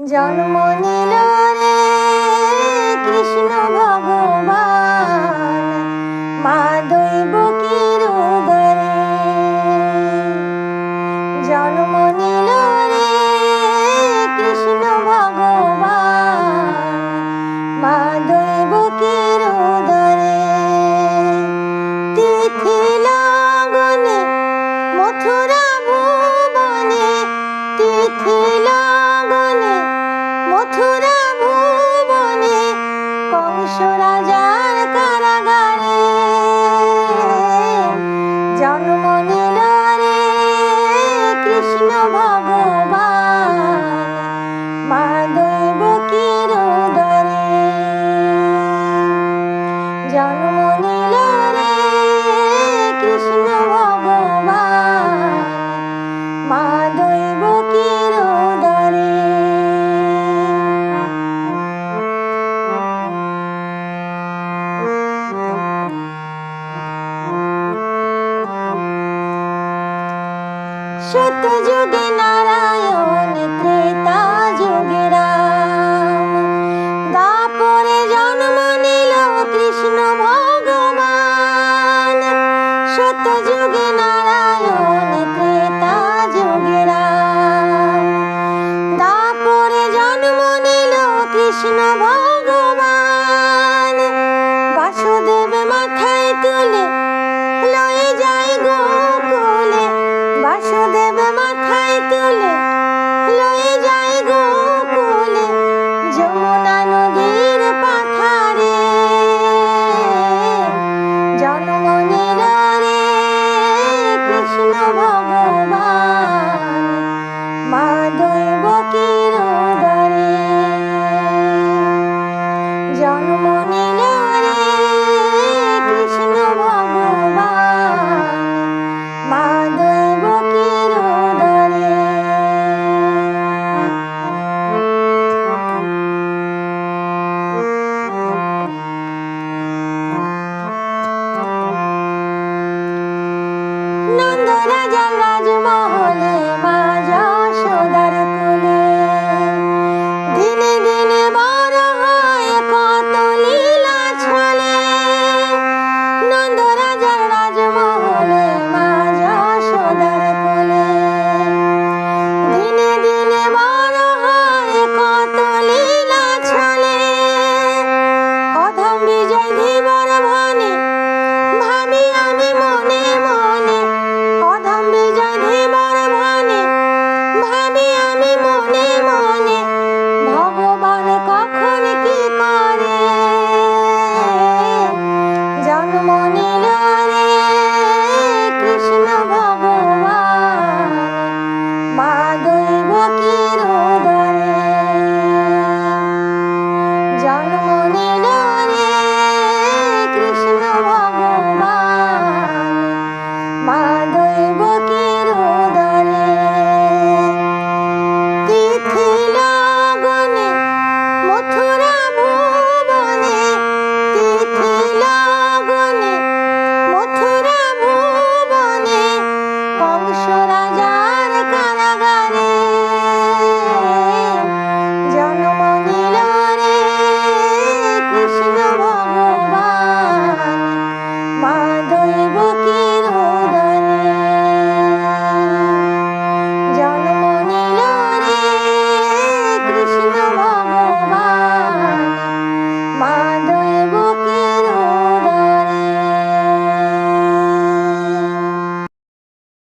জন্ম নিল রে, কৃষ্ণ ভগবান মা দৈবকীর উদরে। জন্ম নিল রে, কৃষ্ণ ভগবান মা দৈবকীর উদরে। তিথি লগনে মথুরা সত যুগে নারায়ণ ত্রেতা যুগে রাম দাপরে জন্ম নিল কৃষ্ণ ভগবান সত যুগে নারায়ণ ত্রেতা যুগে রাম। দাপরে জন্ম নিল কৃষ্ণ ভগবান। গুরুদেব মাথায় তুলে লয়ে যায় গো।